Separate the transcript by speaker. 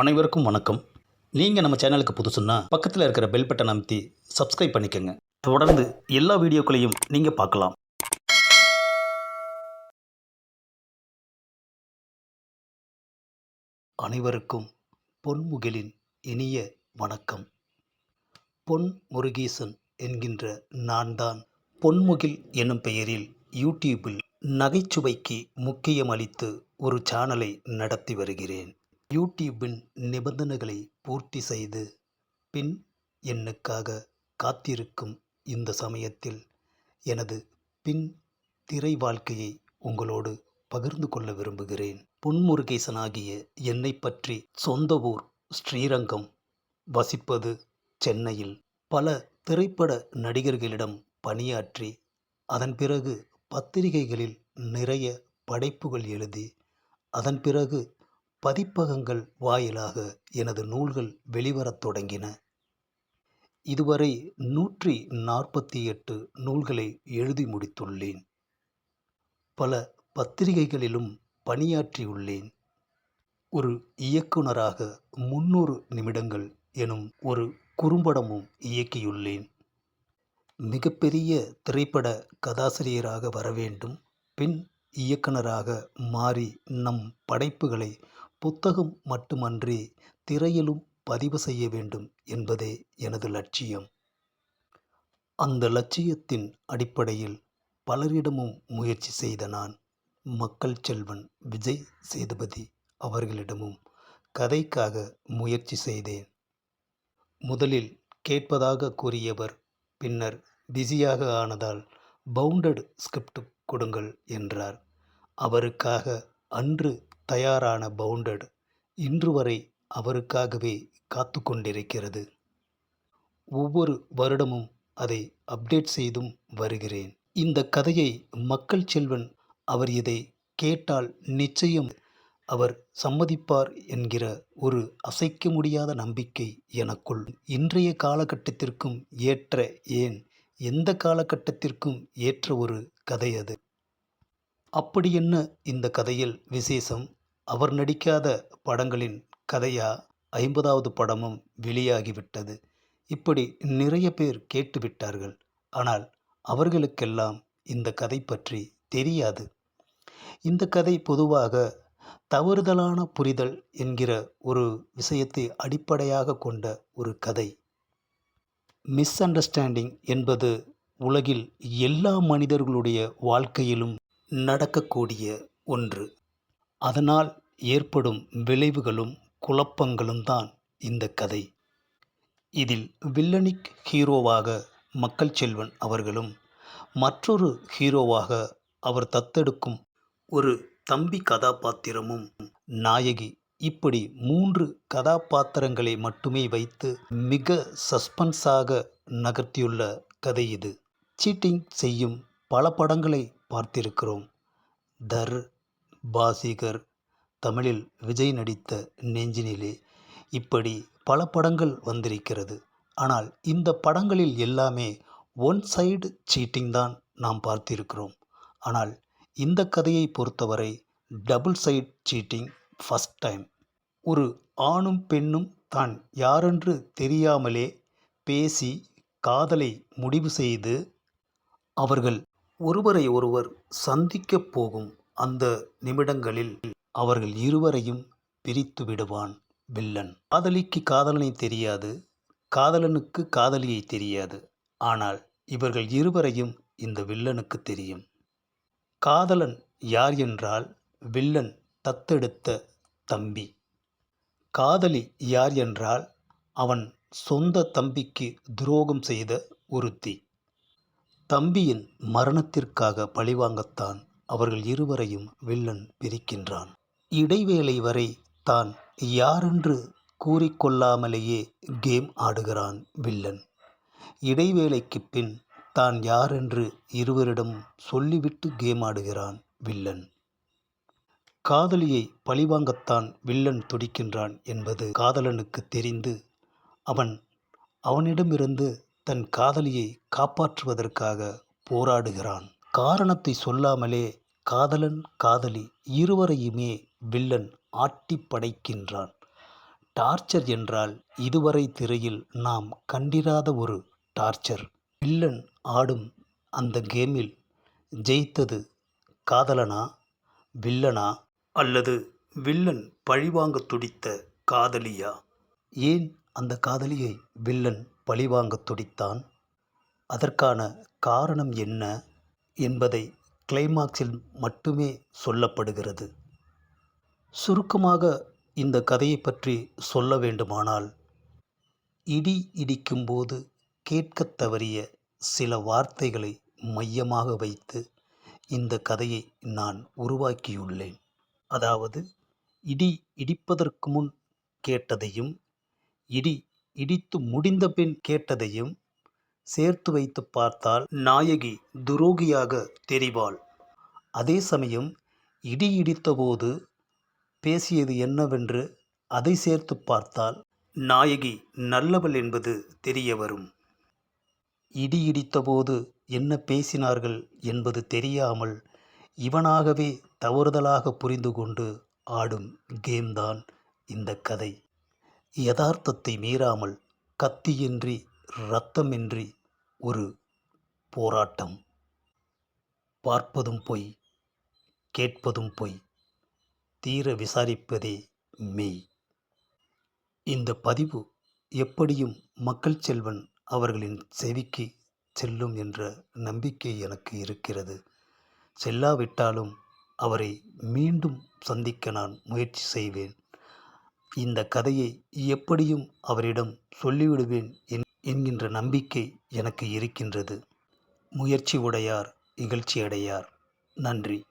Speaker 1: அனைவருக்கும் வணக்கம். நீங்கள் நம்ம சேனலுக்கு புதுசுன்னா பக்கத்தில் இருக்கிற பெல் பட்டன் அமைத்தி சப்ஸ்கிரைப் பண்ணிக்கோங்க. தொடர்ந்து எல்லா வீடியோக்களையும் நீங்கள் பார்க்கலாம். அனைவருக்கும் பொன்முகிலின் இனிய வணக்கம். பொன் முருகேசன் என்கின்ற நான் தான் பொன்முகில் என்னும் பெயரில் யூடியூப்பில் நகைச்சுவைக்கு முக்கியம் அளித்து ஒரு சேனலை நடத்தி வருகிறேன். யூடியூபின் நிபந்தனைகளை பூர்த்தி செய்து பின் எண்ணுக்காக காத்திருக்கும் இந்த சமயத்தில் எனது பின் திரை வாழ்க்கையை உங்களோடு பகிர்ந்து கொள்ள விரும்புகிறேன். பொன்முருகேசனாகிய என்னை பற்றி சொந்த ஊர் ஸ்ரீரங்கம் வசிப்பது சென்னையில் பல திரைப்பட நடிகர்களிடம் பணியாற்றி அதன் பிறகு பத்திரிகைகளில் நிறைய படைப்புகள் எழுதி அதன் பிறகு பதிப்பகங்கள் வாயிலாக எனது நூல்கள் வெளிவரத் தொடங்கின. இதுவரை நூற்றி நாற்பத்தி எட்டு நூல்களை எழுதி முடித்துள்ளேன். பல பத்திரிகைகளிலும் பணியாற்றியுள்ளேன். ஒரு இயக்குனராக முன்னூறு நிமிடங்கள் எனும் ஒரு குறும்படமும் இயக்கியுள்ளேன். மிகப்பெரிய திரைப்பட கதாசிரியராக வர வேண்டும் பின் இயக்குனராக மாறி நம் படைப்புகளை புத்தகம் மட்டுமன்றி திரையிலும் பதிவு செய்ய வேண்டும் என்பதே எனது லட்சியம். அந்த லட்சியத்தின் அடிப்படையில் பலரிடமும் முயற்சி செய்த நான் மக்கள் செல்வன் விஜய் சேதுபதி அவர்களிடமும் கதைக்காக முயற்சி செய்தேன். முதலில் கேட்பதாக கூறியவர் பின்னர் பிஸியாக ஆனதால் பவுண்டட் ஸ்கிரிப்ட் கொடுங்கள் என்றார். அவருக்காக அன்று தயாரான பவுண்டட் இன்று வரை அவருக்காகவே காத்து கொண்டிருக்கிறது ஒவ்வொரு வருடமும் அதை அப்டேட் செய்தும் வருகிறேன். இந்த கதையை மக்கள் செல்வன் அவர் இதை கேட்டால் நிச்சயம் அவர் சம்மதிப்பார் என்கிற ஒரு அசைக்க முடியாத நம்பிக்கை எனக்குள். இன்றைய காலகட்டத்திற்கும் ஏற்ற ஏன் எந்த காலகட்டத்திற்கும் ஏற்ற ஒரு கதை அது. அப்படி என்ன இந்த கதையில் விசேஷம்? அவர் நடிக்காத படங்களின் கதையா ஐம்பதாவது படமும் வெளியாகிவிட்டது. இப்படி நிறைய பேர் கேட்டுவிட்டார்கள். ஆனால் அவர்களுக்கெல்லாம் இந்த கதை பற்றி தெரியாது. இந்த கதை பொதுவாக தவறுதலான புரிதல் என்கிற ஒரு விஷயத்தை அடிப்படையாக கொண்ட ஒரு கதை. மிஸ் அண்டர்ஸ்டாண்டிங் என்பது உலகில் எல்லா மனிதர்களுடைய வாழ்க்கையிலும் நடக்கக்கூடிய ஒன்று. அதனால் ஏற்படும் விளைவுகளும் குழப்பங்களும் தான் இந்த கதை. இதில் வில்லனிக் ஹீரோவாக மக்கள் செல்வன் அவர்களும் மற்றொரு ஹீரோவாக அவர் தத்தெடுக்கும் ஒரு தம்பி கதாபாத்திரமும் நாயகி இப்படி மூன்று கதாபாத்திரங்களை மட்டுமே வைத்து மிக சஸ்பென்ஸாக நகர்த்தியுள்ள கதை இது. சீட்டிங் செய்யும் பல படங்களை பார்த்திருக்கிறோம். தர் பாசிகர். தமிழில் விஜய் நடித்த நெஞ்சினிலே இப்படி பல படங்கள் வந்திருக்கிறது. ஆனால் இந்த படங்களில் எல்லாமே ஒன் சைடு சீட்டிங் தான் நாம் பார்த்திருக்கிறோம். ஆனால் இந்த கதையை பொறுத்தவரை double side cheating first time. ஒரு ஆணும் பெண்ணும் தான் யாரென்று தெரியாமலே பேசி காதலை முடிவு செய்து அவர்கள் ஒருவரை ஒருவர் சந்திக்கப் போகும் அந்த நிமிடங்களில் அவர்கள் இருவரையும் பிரித்து விடுவான் வில்லன். காதலிக்கு காதலனை தெரியாது காதலனுக்கு காதலியை தெரியாது. ஆனால் இவர்கள் இருவரையும் இந்த வில்லனுக்கு தெரியும். காதலன் யார் என்றால் வில்லன் தத்தெடுத்த தம்பி. காதலி யார் என்றால் அவன் சொந்த தம்பிக்கு துரோகம் செய்த ஒருத்தி. தம்பியின் மரணத்திற்காக பழிவாங்கத்தான் அவர்கள் இருவரையும் வில்லன் பிரிக்கின்றான். இடைவேளை வரை தான் யாரென்று கூறிக்கொள்ளாமலேயே கேம் ஆடுகிறான் வில்லன். இடைவேளைக்கு பின் தான் யாரென்று இருவரிடம் சொல்லிவிட்டு கேம் ஆடுகிறான் வில்லன். காதலியை பழிவாங்கத்தான் வில்லன் துடிக்கின்றான் என்பது காதலனுக்கு தெரிந்து அவன் அவனிடமிருந்து தன் காதலியை காப்பாற்றுவதற்காக போராடுகிறான். காரணத்தை சொல்லாமலே காதலன் காதலி இருவரையுமே வில்லன் ஆட்டி படைக்கின்றான். டார்ச்சர் என்றால் இதுவரை திரையில் நாம் கண்டிராத ஒரு டார்ச்சர். வில்லன் ஆடும் அந்த கேமில் ஜெயித்தது காதலனா வில்லனா அல்லது வில்லன் பழிவாங்க துடித்த காதலியா? ஏன் அந்த காதலியை வில்லன் பழிவாங்க துடித்தான்? அதற்கான காரணம் என்ன என்பதை கிளைமாக்ஸில் மட்டுமே சொல்லப்படுகிறது. சுருக்கமாக இந்த கதையை பற்றி சொல்ல வேண்டுமானால் இடி இடிக்கும்போது கேட்கத் தவறிய சில வார்த்தைகளை மையமாக வைத்து இந்த கதையை நான் உருவாக்கியுள்ளேன். அதாவது இடி இடிப்பதற்கு முன் கேட்டதையும் இடி இடித்து முடிந்த பின் கேட்டதையும் சேர்த்து வைத்து பார்த்தால் நாயகி துரோகியாக தெரிவாள். அதே சமயம் இடி இடித்தபோது பேசியது என்னவென்று அதை சேர்த்து பார்த்தால் நாயகி நல்லவள் என்பது தெரிய வரும் இடி இடித்தபோது என்ன பேசினார்கள் என்பது தெரியாமல் இவனாகவே தவறுதலாக புரிந்து கொண்டு ஆடும் கேம்தான் இந்த கதை. யதார்த்தத்தை மீறாமல் கத்தியின்றி இரத்தமின்றி ஒரு போராட்டம். பார்ப்பதும் பொய் கேட்பதும் பொய் தீர விசாரிப்பதே மெய். இந்த பதிவு எப்படியும் மக்கள் செல்வன் அவர்களின் செவிக்கு செல்லும் என்ற நம்பிக்கை எனக்கு இருக்கிறது. செல்லாவிட்டாலும் அவரை மீண்டும் சந்திக்க நான் முயற்சி செய்வேன். இந்த கதையை எப்படியும் அவரிடம் சொல்லிவிடுவேன் என் என்கின்ற நம்பிக்கை எனக்கு இருக்கின்றது. முயற்சி உடையார் இகழ்ச்சி அடையார். நன்றி.